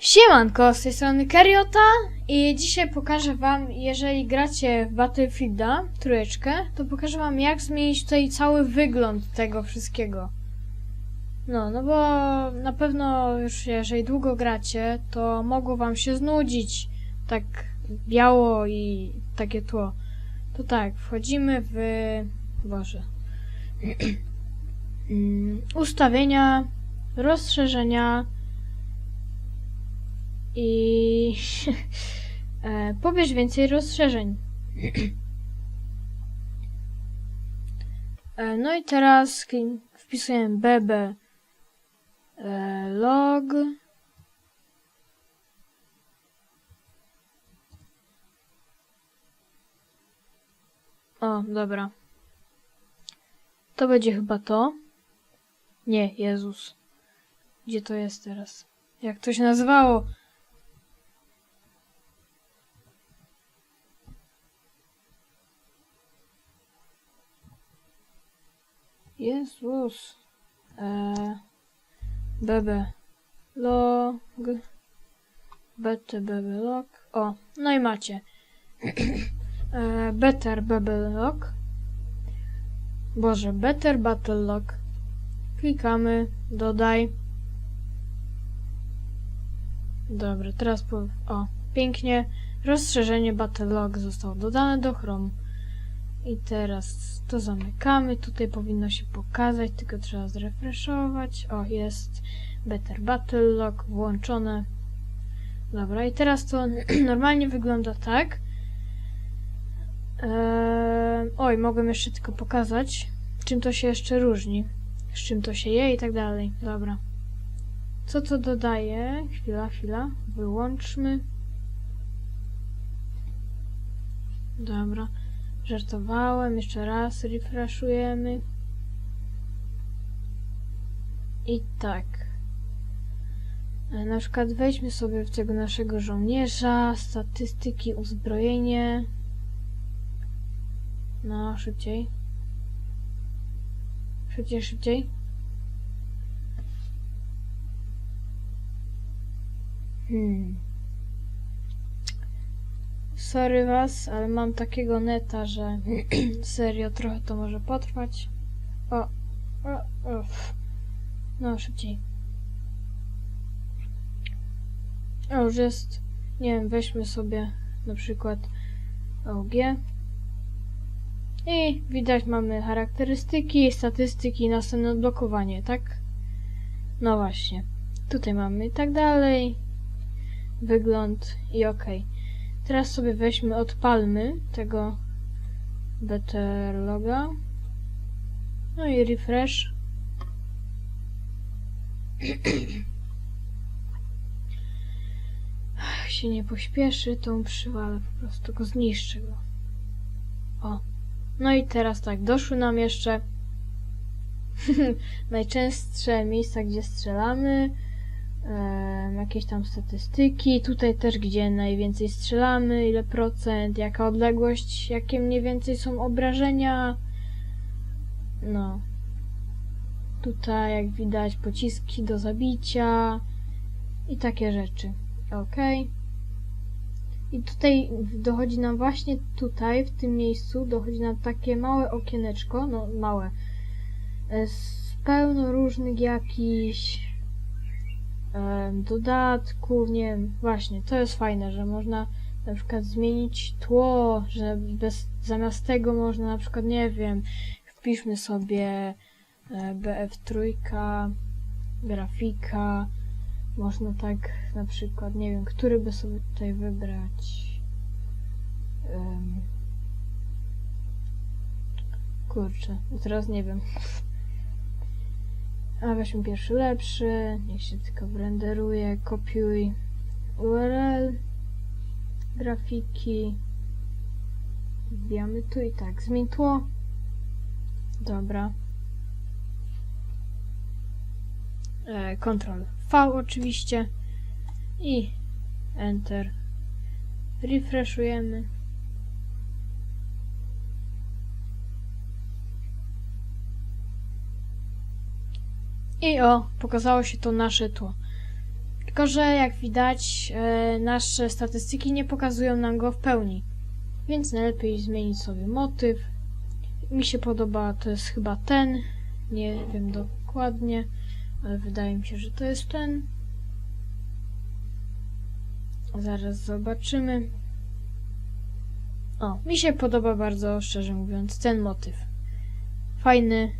Siemanko, z tej strony Kariota i dzisiaj pokażę wam, jeżeli gracie w Battlefielda, trójeczkę, to pokażę wam jak zmienić tutaj cały wygląd tego wszystkiego. No, no bo na pewno już jeżeli długo gracie, to mogło wam się znudzić tak biało i takie tło. To tak, wchodzimy w... Boże. Mm, Ustawienia, rozszerzenia, i e, pobierz więcej rozszerzeń. E, no i teraz wpisujemy bb e, log O, dobra. To będzie chyba to. Nie, Jezus. Gdzie to jest teraz? Jak to się nazywało? Jezus. Eee, BB log. BT BB log. O, no i macie. eee, better BB log. Boże, better battle log. Klikamy, dodaj. Dobra, teraz po... O, pięknie. Rozszerzenie Battle Log zostało dodane do Chrome. I teraz to zamykamy. Tutaj powinno się pokazać, tylko trzeba zrefreshować. O, jest Better Battle Log włączone. Dobra, i teraz to normalnie wygląda tak. Eee, oj, mogę jeszcze tylko pokazać, czym to się jeszcze różni. Z czym to się je i tak dalej. Dobra. Co to dodaje? Chwila, chwila. Wyłączmy. Dobra. Żartowałem. Jeszcze raz refreshujemy. I tak. E, Na przykład weźmy sobie w tego naszego żołnierza, statystyki, uzbrojenie. No, szybciej. Szybciej, szybciej. Hmm. Sorry was, ale mam takiego neta, że serio trochę to może potrwać. O, o, uff. No, szybciej. O, już jest. Nie wiem, weźmy sobie na przykład OG. I widać mamy charakterystyki, statystyki, następne odblokowanie, tak? No właśnie. Tutaj mamy i tak dalej wygląd i ok. Teraz sobie weźmy, odpalmy tego better loga. No i refresh. Jak się nie pośpieszy, mu przywalę, po prostu go zniszczę go. O. No i teraz tak, doszły nam jeszcze najczęstsze miejsca, gdzie strzelamy jakieś tam statystyki. Tutaj też, gdzie najwięcej strzelamy, ile procent, jaka odległość, jakie mniej więcej są obrażenia. No. Tutaj, jak widać, pociski do zabicia i takie rzeczy. Ok. I tutaj dochodzi nam właśnie tutaj, w tym miejscu, dochodzi nam takie małe okieneczko, no małe, e, z pełno różnych jakichś em, dodatków, nie wiem, właśnie, to jest fajne, że można na przykład zmienić tło, że bez, zamiast tego można na przykład, nie wiem, wpiszmy sobie e, BF3, grafika, można tak na przykład, nie wiem, który by sobie tutaj wybrać. Em, kurczę, teraz nie wiem. A weźmy pierwszy lepszy, niech się tylko renderuje, kopiuj URL, grafiki, wbijamy tu i tak, zmień tło, dobra, e, Ctrl V oczywiście. I Enter, refreshujemy. I o, pokazało się to nasze tło. Tylko, że jak widać, e, nasze statystyki nie pokazują nam go w pełni. Więc najlepiej zmienić sobie motyw. Mi się podoba, to jest chyba ten. Nie wiem dokładnie, ale wydaje mi się, że to jest ten. Zaraz zobaczymy. O, mi się podoba bardzo, szczerze mówiąc, ten motyw. Fajny.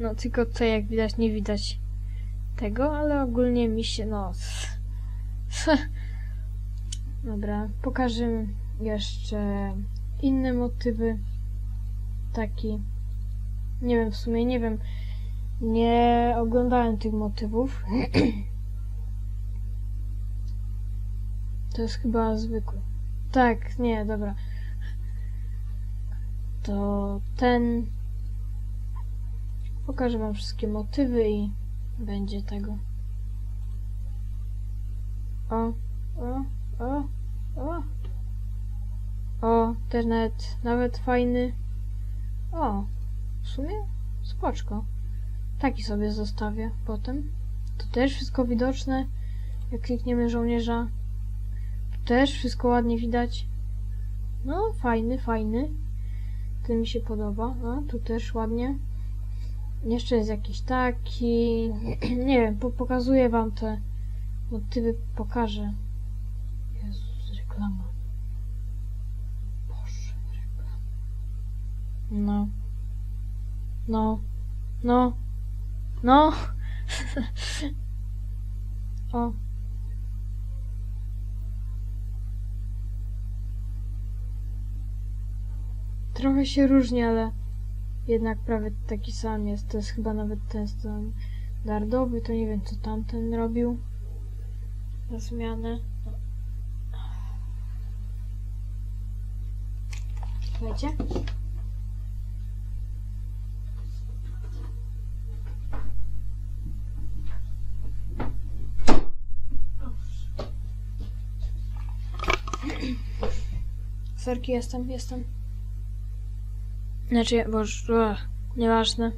No, tylko to jak widać, nie widać tego, ale ogólnie mi się, no... Dobra, pokażę jeszcze inne motywy. Taki. Nie wiem, w sumie nie wiem. Nie oglądałem tych motywów. To jest chyba zwykły. Tak, nie, dobra. To ten. Pokażę wam wszystkie motywy i będzie tego. O, o, o, o. O, też nawet, nawet fajny. O, w sumie spoczko. Taki sobie zostawię potem. To też wszystko widoczne. Jak klikniemy żołnierza. Tu też wszystko ładnie widać. No, fajny, fajny. Ten mi się podoba. A, tu też ładnie. Jeszcze jest jakiś taki. Nie wiem, po pokazuję wam te motywy, pokażę. Jezus, reklama. Boże, reklama. No. No. No. No. o. Trochę się różni, ale jednak prawie taki sam jest. To jest chyba nawet ten standardowy, to nie wiem co tamten robił na zmianę. Słuchajcie. Sorki, jestem, jestem. Znaczy, boże, nieważne.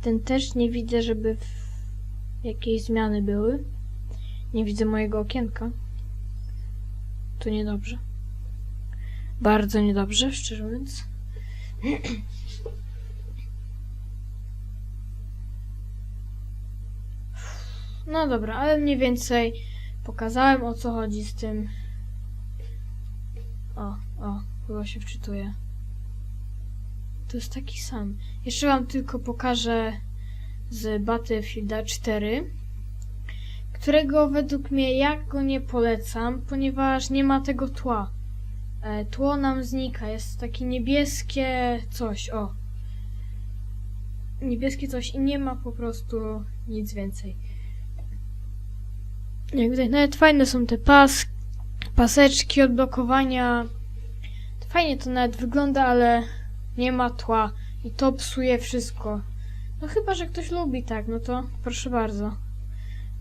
Ten też nie widzę, żeby jakieś zmiany były. Nie widzę mojego okienka. To niedobrze. Bardzo niedobrze, szczerze mówiąc. No dobra, ale mniej więcej pokazałem o co chodzi z tym. O, o, chyba się wczytuje. To jest taki sam. Jeszcze wam tylko pokażę z Battlefielda 4, którego według mnie ja go nie polecam, ponieważ nie ma tego tła. E, tło nam znika, jest takie niebieskie coś, o. Niebieskie coś i nie ma po prostu nic więcej. Jak widać, nawet fajne są te pas, paseczki, odblokowania. Fajnie to nawet wygląda, ale nie ma tła i to psuje wszystko. No chyba, że ktoś lubi tak, no to proszę bardzo.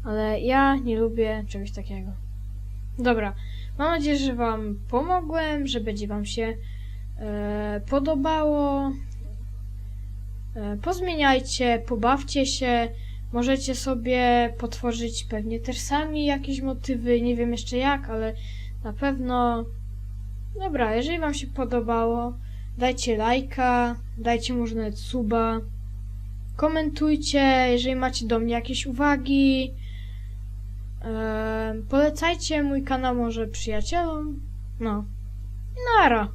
Ale ja nie lubię czegoś takiego. Dobra, mam nadzieję, że Wam pomogłem, że będzie Wam się e, podobało. E, pozmieniajcie, pobawcie się. Możecie sobie potworzyć pewnie też sami jakieś motywy. Nie wiem jeszcze jak, ale na pewno. Dobra, jeżeli Wam się podobało, dajcie lajka, dajcie może nawet suba. Komentujcie, jeżeli macie do mnie jakieś uwagi. Eee, polecajcie mój kanał może przyjacielom. No. I nara.